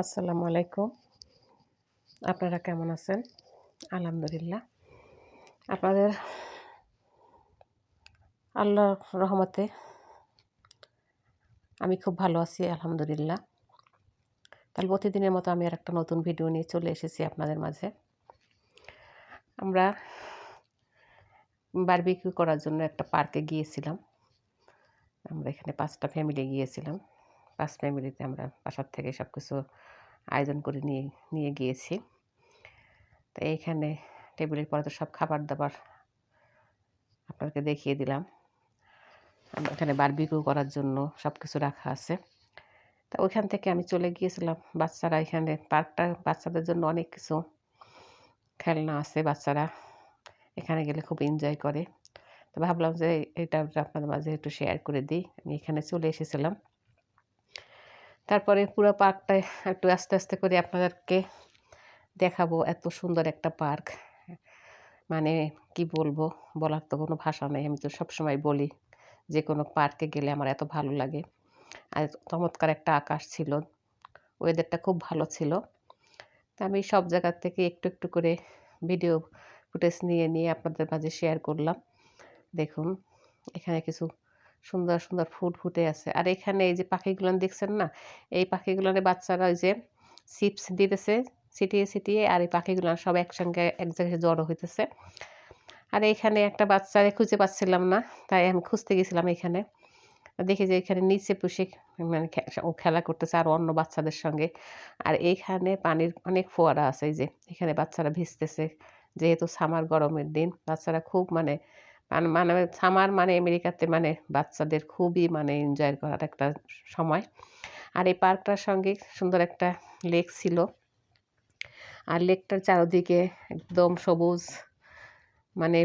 আসসালামু আলাইকুম। আপনারা কেমন আছেন? আলহামদুলিল্লাহ। আপনাদের আল্লাহ রহমতে আমি খুব ভালো আছি, আলহামদুলিল্লাহ। তাহলে প্রতিদিনের মতো আমি আর একটা নতুন ভিডিও নিয়ে চলে এসেছি আপনাদের মাঝে। আমরা বারবিকিউ করার জন্য একটা পার্কে গিয়েছিলাম। আমরা এখানে পাঁচটা ফ্যামিলি গিয়েছিলাম। পাঁচ ফ্যামিলিতে আমরা বাসার থেকে সব কিছু আয়োজন করে নিয়ে নিয়ে গিয়েছি। তো এইখানে টেবিলের পরে তো সব খাবার দাবার আপনাকে দেখিয়ে দিলাম। এখানে বারবিকিউ করার জন্য সব কিছু রাখা আছে। তা ওইখান থেকে আমি চলে গিয়েছিলাম। বাচ্চারা এখানে পার্কটা, বাচ্চাদের জন্য অনেক কিছু খেলনা আছে বাচ্চারা। এখানে গেলে খুব এনজয় করে। তো ভাবলাম যে এটা আপনাদের মাঝে একটু শেয়ার করে দিই। আমি এখানে চলে এসেছিলাম। তারপরে পুরো পার্কটায় একটু আস্তে আস্তে করে আপনাদেরকে দেখাবো এত সুন্দর একটা পার্ক। মানে কি বলব? বলার তো কোনো ভাষা নেই। আমি তো সবসময় বলি যে কোনো পার্কে গেলে আমার এত ভালো লাগে। আর চমৎকার একটা আকাশ ছিল। ওয়েদারটা খুব ভালো ছিল। তা আমি সব জায়গার থেকে একটু একটু করে ভিডিও ফুটেজ নিয়ে নিয়ে আপনাদের মাঝে শেয়ার করলাম। দেখুন, এখানে কিছু সুন্দর সুন্দর ফুল ফুটে আছে। আর এখানে এই যে পাখিগুলো দেখছেন না? এই পাখিগুলোর বাচ্চারা ওই যে চিপস দিতেছে, ছিটিয়ে ছিটিয়ে, আর এই পাখিগুলো সব একসঙ্গে এক জায়গায় জড়ো হইতেছে। আর এখানে একটা বাচ্চারে খুঁজে পাচ্ছিলাম না, তাই আমি খুঁজতে গেছিলাম এখানে। দেখি যে এখানে নিচে পুষে মানে ও খেলা করতেছে আর অন্য বাচ্চাদের সঙ্গে। আর এইখানে পানির অনেক ফোয়ারা আছে এই যে, এখানে বাচ্চারা ভিজতেছে। যেহেতু সামার গরমের দিন, বাচ্চারা খুব মানে মানে সামার মানে আমেরিকাতে মানে বাচ্চাদের খুবই মানে এনজয় করার একটা সময়। আর এই পার্কটার সঙ্গে সুন্দর একটা লেক ছিল। আর লেকটার চারদিকে একদম সবুজ মানে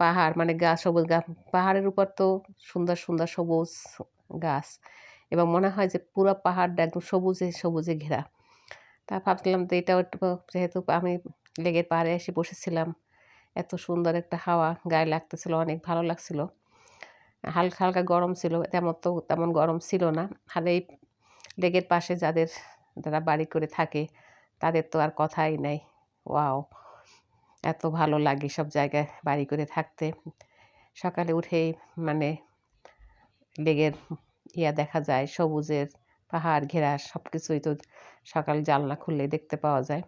পাহাড় মানে গাছ সবুজ গাছ পাহাড়ের উপর তো সুন্দর সুন্দর সবুজ গাছ। এবং মনে হয় যে পুরো পাহাড়টা একদম সবুজে সবুজে ঘেরা। তা ভাবছিলাম তো এটাও একটু যেহেতু আমি লেগের পাহাড়ে এসে বসেছিলাম এত সুন্দর একটা হাওয়া গায়ে লাগতেছিল, অনেক ভালো লাগছিল। হালকা হালকা গরম ছিল, তেমন তো তেমন গরম ছিল না। আর এই লেগের পাশে যাদের, যারা বাড়ি করে থাকে, তাদের তো আর কথাই নেই। ওয়াও, এত ভালো লাগে সব জায়গায় বাড়ি করে থাকতে। সকালে উঠেই মানে লেগের ইয়া দেখা যায়, সবুজের পাহাড় ঘেরা সব কিছুই তো সকাল জানলা খুললে দেখতে পাওয়া যায়।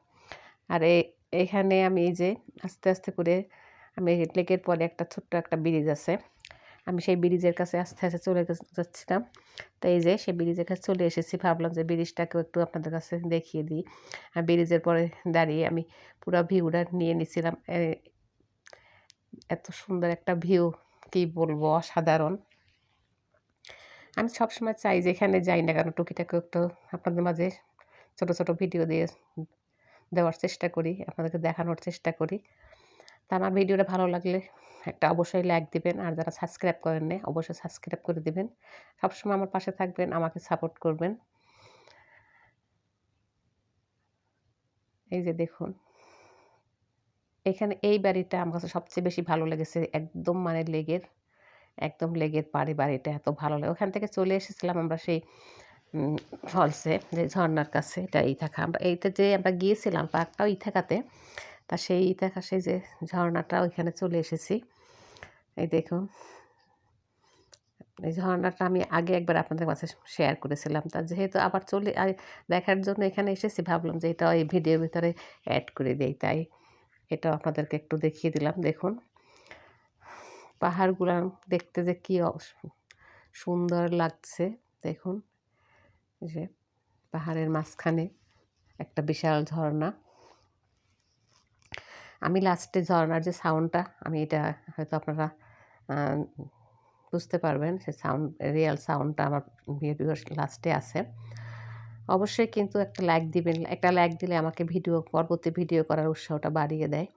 আর এই এখানে আমি এই যে আস্তে আস্তে করে আমি লেকের পরে একটা ছোট্ট একটা ব্রিজ আছে। আমি সেই ব্রিজের কাছে আস্তে আস্তে চলে যাচ্ছিলাম। তো এই যে সেই ব্রিজের কাছে চলে এসেছি, ভাবলাম যে ব্রিজটাকেও একটু আপনাদের কাছে দেখিয়ে দিই। আর ব্রিজের পরে দাঁড়িয়ে আমি পুরো ভিউটা নিয়ে নিছিলাম। এত সুন্দর একটা ভিউ, কি বলব, অসাধারণ। আমি সবসময় চাই যে এখানে যাই না কেন, টুকিটাকে একটু আপনাদের মাঝে ছোট ছোট ভিডিও দিয়ে দেওয়ার চেষ্টা করি, আপনাদেরকে দেখানোর চেষ্টা করি। তা আমার ভিডিওটা ভালো লাগলে একটা অবশ্যই লাইক দিবেন, আর যারা সাবস্ক্রাইব করেন না অবশ্যই সাবস্ক্রাইব করে দিবেন। সবসময় আমার পাশে থাকবেন, আমাকে সাপোর্ট করবেন। এই যে দেখুন, এখানে এই বাড়িটা আমার কাছে সবচেয়ে বেশি ভালো লেগেছে, একদম মানে লেগের, একদম লেগের বাড়ি, বাড়িটা এত ভালো লাগে ওখান থেকে চলে এসেছিলাম আমরা সেই ফলসে যে ঝর্নার কাছে, এটা ইথাকা আমরা এইটা যে আমরা গিয়েছিলাম পার্কটাও ইথাকাতে, তা সেই ইথাকা, সেই যে ঝর্নাটা ওইখানে চলে এসেছি। এই দেখুন। এই ঝর্নাটা আমি আগে একবার আপনাদের কাছে শেয়ার করেছিলাম। তা যেহেতু আবার চলে দেখার জন্য এখানে এসেছি, ভাবলাম যে এটা এই ভিডিওর ভিতরে অ্যাড করে দেই, তাই এটা আপনাদেরকে একটু দেখিয়ে দিলাম। দেখুন। পাহাড়গুলো দেখতে যে কী সুন্দর লাগছে। দেখুন। যে পাহাড়ের মাঝখানে একটা বিশাল ঝর্ণা। আমি লাস্টে ঝর্ণার যে সাউন্ডটা আমি এটা হয়তো আপনারা বুঝতে পারবেন সে সাউন্ড রিয়েল সাউন্ডটা আমার ভিডিও লাস্টে আছে। অবশ্যই কিন্তু একটা লাইক দিবেন, একটা লাইক দিলে আমাকে ভিডিও পরবর্তী ভিডিও করার উৎসাহটা বাড়িয়ে দেয়।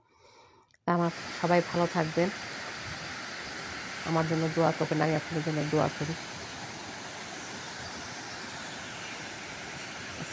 তা আমার সবাই ভালো থাকবেন। আমার জন্য দোয়া করবেন, আমি আপনাদের জন্য দোয়া করি।